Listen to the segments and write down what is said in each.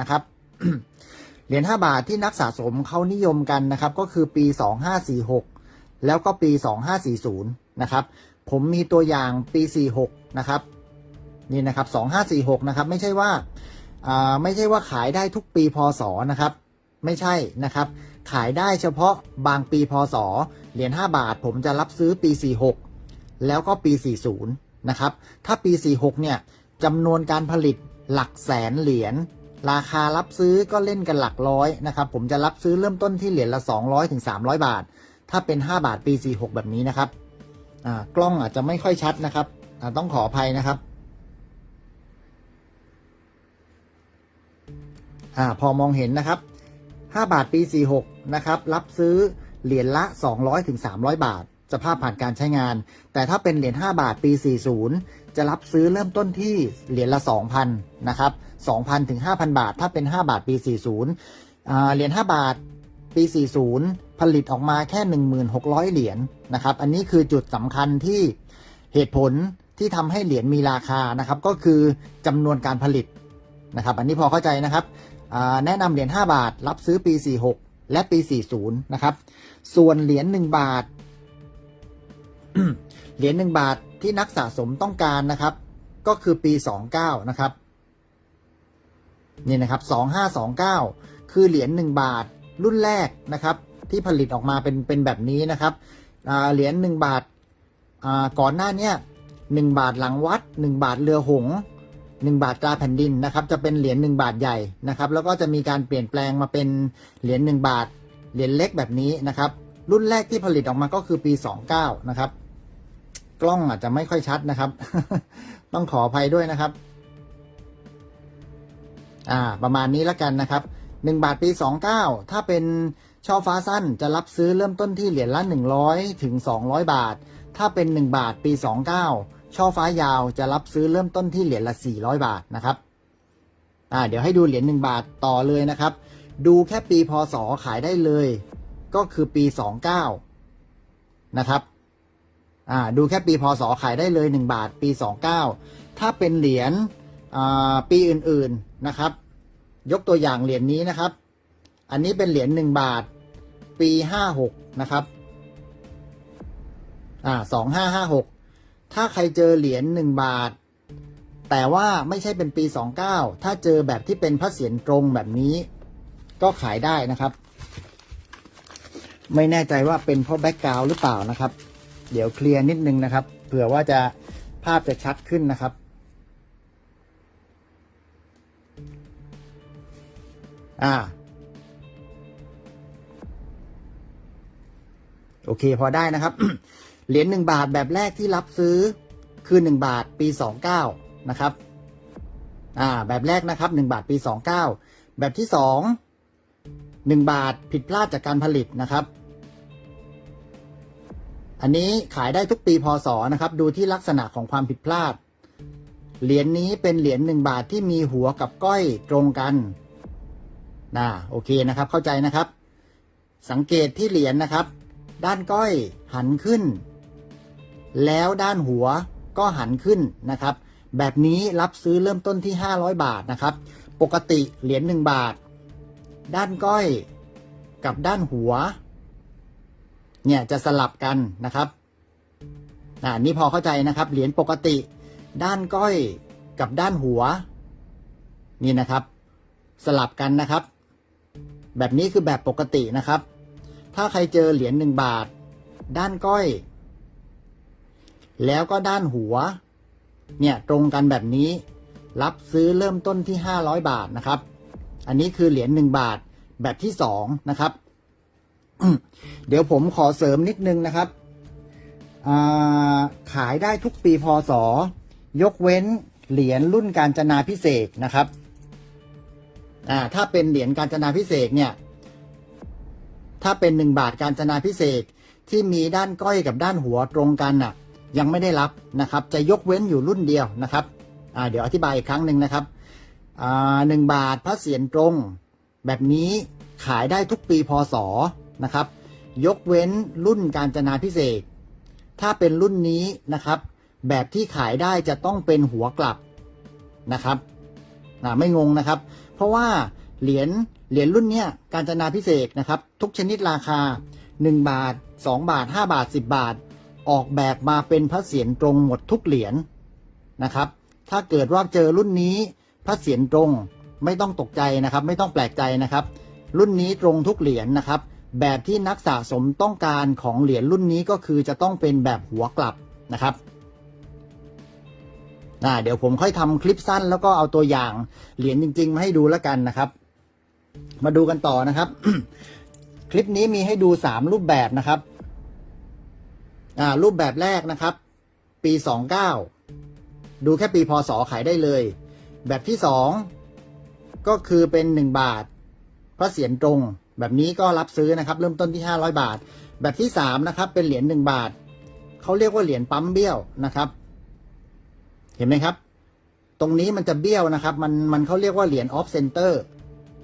นะครับเหรียญ5บาทที่นักสะสมเขานิยมกันนะครับ ก็คือปี 2546 แล้วก็ปี 2540 นะครับ ผมมีตัวอย่างปี 46 นะครับ นี่นะครับ 2546 นะครับ ไม่ใช่ว่าอ่าไม่ใช่ว่าขายได้ทุกปีพศนะครับ ไม่ใช่นะครับ ขายได้เฉพาะบางปีพศ เหรียญ5บาท ผมจะรับซื้อปี 46 แล้วก็ปี 40 นะครับ ถ้าปี 46 เนี่ยจำนวนการผลิตหลักแสนเหรียญ ราคารับซื้อก็เล่นกันหลักร้อยนะครับ ผมจะรับซื้อเริ่มต้นที่เหรียญละ 200ถึง300 บาท ถ้าเป็น 5 บาทปี 46 แบบนี้นะครับกล้องอาจจะไม่ค่อยชัดนะครับ ต้องขออภัยนะครับอพอมองเห็นนะครับ 5 บาทปี 46 นะครับ รับซื้อเหรียญละ 200ถึง300 บาท สภาพผ่านการใช้งาน แต่ถ้าเป็นเหรียญ5บาทปี 40 จะรับซื้อเริ่มต้นที่เหรียญละ 2,000 นะครับ 2,000 ถึง 5,000 บาท ถ้าเป็น 5 บาทปี 40 เหรียญ 5 บาทปี 40 ผลิตออกมาแค่ 1,600 เหรียญนะครับ อันนี้คือจุดสำคัญที่เหตุผลที่ทำให้เหรียญมีราคานะครับ ก็คือจำนวนการผลิตนะครับ อันนี้พอเข้าใจนะครับ แนะนำเหรียญ 5 บาท รับซื้อปี 46 และปี 40 นะครับ ส่วนเหรียญ 1 บาท เหรียญ 1 บาท ที่นักสะสมต้องการนะครับ ก็คือปี 29 นะครับนี่นะครับ 2529 คือเหรียญ1บาทรุ่นแรกนะครับ ที่ผลิตออกมาเป็นเป็นแบบนี้นะครับเหรียญ1บาทาก่อนหน้านี้1บาทหลังวัด 1 บาทเรือหง1บาทตราแผ่นดินนะครับ จะเป็นเหรียญ1บาทใหญ่นะครับ แล้วก็จะมีการเปลี่ยนแปลงมาเป็นเหรียญ1บาทเหรียญเล็กแบบนี้นะครับ รุ่นแรกที่ผลิตออกมาก็คือปี 29 นะครับ กล้องอาจจะไม่ค่อยชัดนะครับ ต้องขออภัยด้วยนะครับ อ่า ประมาณนี้แล้วกันนะครับ1บาทปี29ถ้าเป็นช่อฟ้าสั้นจะรับซื้อเริ่มต้นที่เหรียญละ100ถึง200บาท ถ้าเป็น1บาทปี29ช่อฟ้ายาวจะรับซื้อเริ่มต้นที่เหรียญละ400บาทนะครับ อ่า เดี๋ยวให้ดูเหรียญ1บาทต่อเลยนะครับ ดูแค่ปีพศขายได้เลย ก็คือปี29นะครับ อ่าดูแค่ปีพศขายได้เลย 1 บาทปี 29 ถ้าเป็นเหรียญปีอื่นๆนะครับ ยกตัวอย่างเหรียญนี้นะครับ อันนี้เป็นเหรียญ1บาท ปี 56 นะครับอ่า2556ถ้าใครเจอเหรียญ1บาท แต่ว่าไม่ใช่เป็นปี 29 ถ้าเจอแบบที่เป็นพระเศียรตรงแบบนี้ ก็ขายได้นะครับ ไม่แน่ใจว่าเป็นเพราะแบ็กกราวหรือเปล่านะครับ เดี๋ยวเคลียร์นิดนึงนะครับ เผื่อว่าจะภาพจะชัดขึ้นนะครับอ่าโอเคพอได้นะครับ เหรียญหนึ่งบาทแบบแรกที่รับซื้อคือหนึ่งบาทปีสองเก้านะครับอ่าแบบแรกนะครับหนึ่งบาทปีสองเก้าแบบที่สองหนึ่งบาทผิดพลาดจากการผลิตนะครับ อันนี้ขายได้ทุกปีพศนะครับ ดูที่ลักษณะของความผิดพลาด เหรียญนี้เป็นเหรียญหนึ่งบาทที่มีหัวกับก้อยตรงกันนะโอเคนะครับ เข้าใจนะครับ สังเกตที่เหรียญนะครับ ด้านก้อยหันขึ้น แล้วด้านหัวก็หันขึ้นนะครับ แบบนี้รับซื้อเริ่มต้นที่ 500 บาทนะครับ ปกติเหรียญ1บาท ด้านก้อยกับด้านหัว เนี่ยจะสลับกันนะครับอ่านี่พอเข้าใจนะครับ เหรียญปกติ ด้านก้อยกับด้านหัว นี่นะครับ สลับกันนะครับ แบบนี้คือแบบปกตินะครับ ถ้าใครเจอเหรียญหนึ่งบาท ด้านก้อย แล้วก็ด้านหัว เนี่ยตรงกันแบบนี้ รับซื้อเริ่มต้นที่ 500 บาทนะครับ อันนี้คือเหรียญหนึ่งบาทแบบที่สองนะครับ เดี๋ยวผมขอเสริมนิดนึงนะครับ ขายได้ทุกปีพศ ยกเว้นเหรียญรุ่นการจนาพิเศษนะครับ ถ้าเป็นเหรียญการจนาพิเศษเนี่ย ถ้าเป็นหนึ่งบาทการจนาพิเศษที่มีด้านก้อยกับด้านหัวตรงกันน่ะ ยังไม่ได้รับนะครับ จะยกเว้นอยู่รุ่นเดียวนะครับเดี๋ยวอธิบายอีกครั้งหนึ่งนะครับหนึ่งบาทพระเศียรตรง แบบนี้ขายได้ทุกปีพศ นะครับ ยกเว้นรุ่นการจนาพิเศษ ถ้าเป็นรุ่นนี้นะครับ แบบที่ขายได้จะต้องเป็นหัวกลับนะครับอ่าไม่งงนะครับ เพราะว่าเหรียญเหรียญรุ่นเนี้ยการจนาพิเศษนะครับ ทุกชนิดราคา 1 บาท 2 บาท 5 บาท 10 บาท ออกแบบมาเป็นพระเศียรตรงหมดทุกเหรียญนะครับ ถ้าเกิดว่าเจอรุ่นนี้พระเศียรตรงไม่ต้องตกใจนะครับ ไม่ต้องแปลกใจนะครับ รุ่นนี้ตรงทุกเหรียญนะครับ แบบที่นักสะสมต้องการของเหรียญรุ่นนี้ก็คือจะต้องเป็นแบบหัวกลับนะครับเดี๋ยวผมค่อยทำคลิปสั้นแล้วก็เอาตัวอย่างเหรียญจริง ๆ มาให้ดูแล้วกันนะครับ มาดูกันต่อนะครับ คลิปนี้มีให้ดูสามรูปแบบนะครับ อ่า รูปแบบแรกนะครับ ปีสองเก้าดูแค่ปีพศขายได้เลย แบบที่สองก็คือเป็นหนึ่งบาท พระเศียรตรง แบบนี้ก็รับซื้อนะครับ เริ่มต้นที่ห้าร้อยบาท แบบที่สามนะครับ เป็นเหรียญหนึ่งบาท เขาเรียกว่าเหรียญปั๊มเบี้ยวนะครับ เห็นไหมครับ ตรงนี้มันจะเบี้ยวนะครับ มันมันเขาเรียกว่าเหรียญออฟเซนเตอร์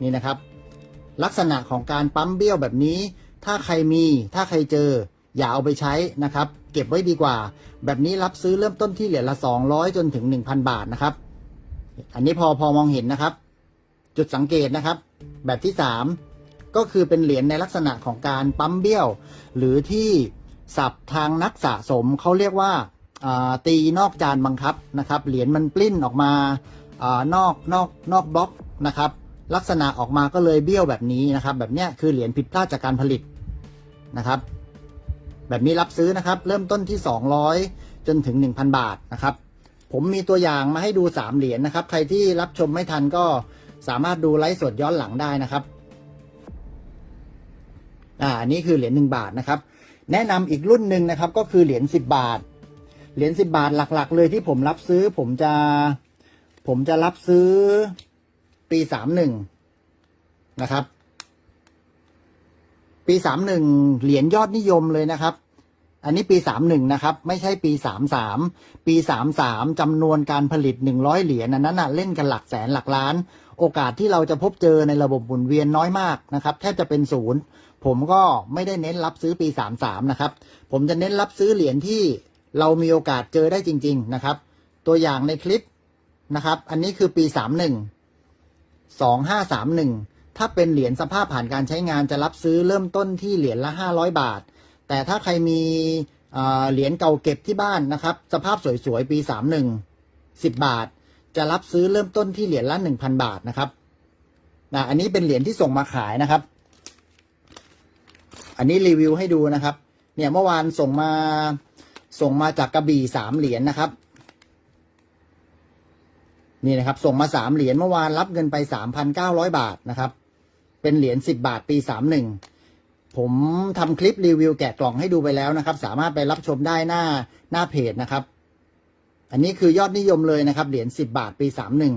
นี่นะครับ ลักษณะของการปั๊มเบี้ยวแบบนี้ ถ้าใครมีถ้าใครเจอ อย่าเอาไปใช้นะครับ เก็บไว้ดีกว่า แบบนี้รับซื้อเริ่มต้นที่เหรียญละ 200 จนถึง 1,000 บาทนะครับ อันนี้พอพอมองเห็นนะครับ จุดสังเกตนะครับ แบบที่3 ก็คือเป็นเหรียญในลักษณะของการปั๊มเบี้ยว หรือที่ศัพท์ทางนักสะสมเขาเรียกว่าาตีนอกจานบังคับนะครับ เหรียญมันปลิ้นออกมาอานอกนอกนอกบล็อกนะครับ ลักษณะออกมาก็เลยเบี้ยวแบบนี้นะครับ แบบนี้คือเหรียญผิดพลาดจากการผลิตนะครับ แบบนี้รับซื้อนะครับ เริ่มต้นที่ 200 จนถึง 1,000 บาทนะครับ ผมมีตัวอย่างมาให้ดู 3 เหรียญนะครับ ใครที่รับชมไม่ทันก็สามารถดูไลฟ์สดย้อนหลังได้นะครับ อ่าอันนี้คือเหรียญ1บาทนะครับ แนะนำอีกรุ่นหนึ่งนะครับ ก็คือเหรียญ10บาท เหรียญ10บาทหลัก ๆ เลยที่ผมรับซื้อ ผมจะ ผมจะรับซื้อปี31นะครับ ปีสามหนึ่งเหรียญยอดนิยมเลยนะครับ อันนี้ปีสามหนึ่งนะครับ ไม่ใช่ปีสามสามปีสามสามจำนวนการผลิตหนึ่งร้อยเหรียญนนั้นน่ะเล่นกันหลักแสนหลักล้าน โอกาสที่เราจะพบเจอในระบบหมุนเวียนน้อยมากนะครับ แทบจะเป็นศูนย์ผมก็ไม่ได้เน้นรับซื้อปีสามสามนะครับ ผมจะเน้นรับซื้อเหรียญที่เรามีโอกาสเจอได้จริง ๆ นะครับ ตัวอย่างในคลิปนะครับ อันนี้คือปีสามหนึ่งสองห้าสามหนึ่งถ้าเป็นเหรียญสภาพผ่านการใช้งานจะรับซื้อเริ่มต้นที่เหรียญละห้าร้อยบาท แต่ถ้าใครมีเหรียญเก่าเก็บที่บ้านนะครับ สภาพสวยๆ ปีสามหนึ่งสิบบาท จะรับซื้อเริ่มต้นที่เหรียญละหนึ่งพันบาทนะครับนะอันนี้เป็นเหรียญที่ส่งมาขายนะครับ อันนี้รีวิวให้ดูนะครับ เนี่ยเมื่อวานส่งมาส่งมาจากกระบี่สามเหรียญนะครับ นี่นะครับ ส่งมาสามเหรียญเมื่อวานรับเงินไปสามพันเก้าร้อยบาทนะครับ เป็นเหรียญสิบบาทปีสามหนึ่งผมทำคลิปรีวิวแกะกล่องให้ดูไปแล้วนะครับ สามารถไปรับชมได้หน้าหน้าเพจนะครับ อันนี้คือยอดนิยมเลยนะครับเหรียญสิบบาทปีสามหนึ่ง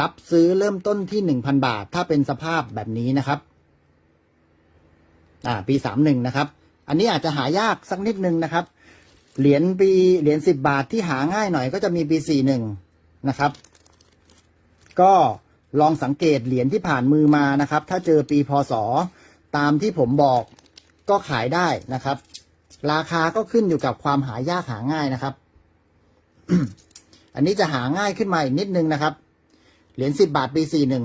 รับซื้อเริ่มต้นที่หนึ่งพันบาท ถ้าเป็นสภาพแบบนี้นะครับ อ่า ปีสามหนึ่งนะครับ อันนี้อาจจะหายากสักนิดนึงนะครับ เหรียญปีเหรียญสิบบาทที่หาง่ายหน่อยก็จะมีปีสี่หนึ่งนะครับ ก็ลองสังเกตเหรียญที่ผ่านมือมานะครับ ถ้าเจอปีพศตามที่ผมบอกก็ขายได้นะครับ ราคาก็ขึ้นอยู่กับความหายากหาง่ายนะครับ อันนี้จะหาง่ายขึ้นมาอีกนิดนึงนะครับ เหรียญสิบบาทปีสี่หนึ่ง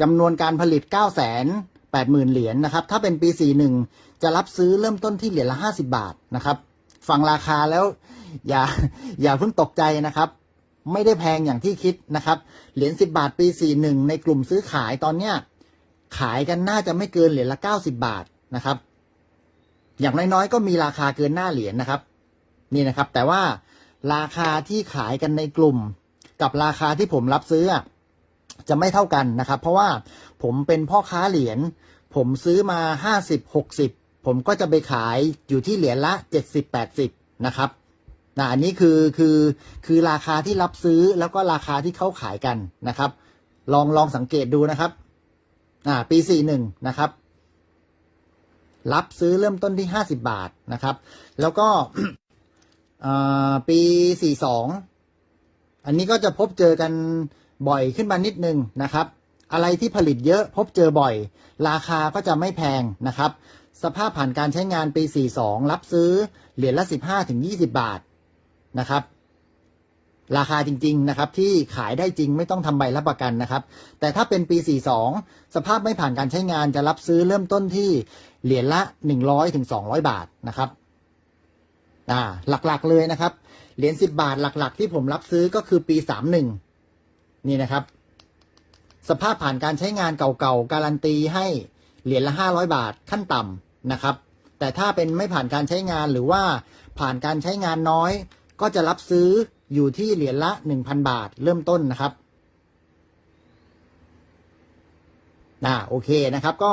จำนวนการผลิตเก้าแสนแปดหมื่นเหรียญนะครับ ถ้าเป็นปีสี่หนึ่งจะรับซื้อเริ่มต้นที่เหรียญละห้าสิบาทนะครับ ฟังราคาแล้ว อย่าอย่าเพิ่งตกใจนะครับ ไม่ได้แพงอย่างที่คิดนะครับ เหรียญสิบาทปีสี่หนึ่งในกลุ่มซื้อขายตอนเนี้ยขายกันน่าจะไม่เกินเหรียญละเก้าสิบาทนะครับ อย่างน้อยๆก็มีราคาเกินหน้าเหรียญนะครับ นี่นะครับ แต่ว่า ราคาที่ขายกันในกลุ่ม กับราคาที่ผมรับซื้อจะไม่เท่ากันนะครับ เพราะว่าผมเป็นพ่อค้าเหรียญผมซื้อมาห้าสิบหกสิบผมก็จะไปขายอยู่ที่เหรียญละเจ็ดสิบแปดสิบนะครับนะอันนี้คือคือคือราคาที่รับซื้อแล้วก็ราคาที่เขาขายกันนะครับ ลองลองสังเกตดูนะครับ อ่า ปีสี่หนึ่งนะครับ รับซื้อเริ่มต้นที่ห้าสิบาทนะครับ แล้วก็ ปีสี่สองอันนี้ก็จะพบเจอกันบ่อยขึ้นมานิดนึงนะครับ อะไรที่ผลิตเยอะพบเจอบ่อย ราคาก็จะไม่แพงนะครับ สภาพผ่านการใช้งานปี 42 รับซื้อเหรียญละ 15ถึง20 บาทนะครับ ราคาจริง ๆ นะครับ ที่ขายได้จริงไม่ต้องทำใบรับประกันนะครับ แต่ถ้าเป็นปี 42 สภาพไม่ผ่านการใช้งานจะรับซื้อเริ่มต้นที่เหรียญละ 100ถึง200 บาทนะครับ อ่าหลักๆเลยนะครับ เหรียญ10บบาทหลัก ๆ ที่ผมรับซื้อก็คือปี31นี่นะครับ สภาพผ่านการใช้งานเก่าๆ การันตีให้เหรียญละ500บาทขั้นต่ำนะครับ แต่ถ้าเป็นไม่ผ่านการใช้งานหรือว่าผ่านการใช้งานน้อย ก็จะรับซื้ออยู่ที่เหรียญละ1,000บาทเริ่มต้นนะครับอ่าโอเคนะครับก็